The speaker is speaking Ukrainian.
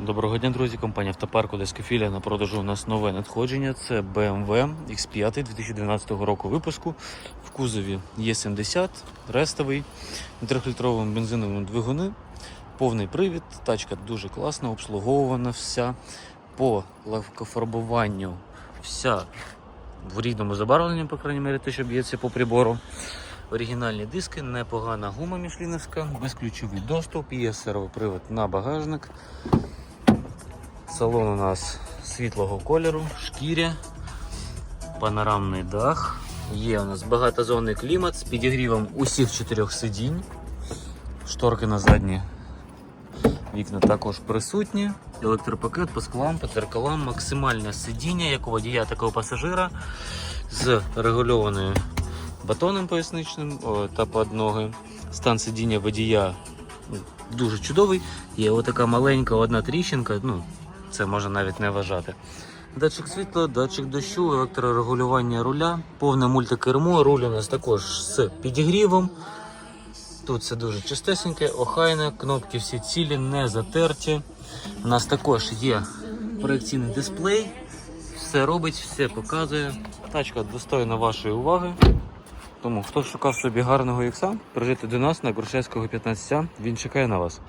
Доброго дня, друзі. Компанія Автопарк Одеська філія на продажу у нас нове надходження. Це BMW X5 2012 року випуску. В кузові Е70, рестовий, на 3-літровому бензиновому двигуни, повний привід. Тачка дуже класна, обслуговувана вся. По легкофарбуванню вся в рідному забарвленні, по крайній мірі, те, що б'ється по прибору. Оригінальні диски, непогана гума мішліновська, безключовий доступ, є сервопривод на багажник. Салон у нас світлого кольору, шкіря, панорамний дах. Є у нас багатозонний клімат з підігрівом усіх чотирьох сидінь. Шторки на задні вікна також присутні. Електропакет по склам, по дзеркалам, максимальне сидіння як у водія, так і у пасажира з регульованою батоном поясничним та подноги. Стан сидіння водія ну, дуже чудовий. Є отака маленька одна тріщинка, ну це можна навіть не вважати. Датчик світла, датчик дощу, електрорегулювання руля, повне мультикермо, руль у нас також з підігрівом. Тут все дуже чистесеньке, охайне, кнопки всі цілі, не затерті. У нас також є проекційний дисплей, все робить, все показує. Тачка достойна вашої уваги. Тому хто шукав собі гарного ікса, приїжджайте до нас на Грушевського 15, він чекає на вас.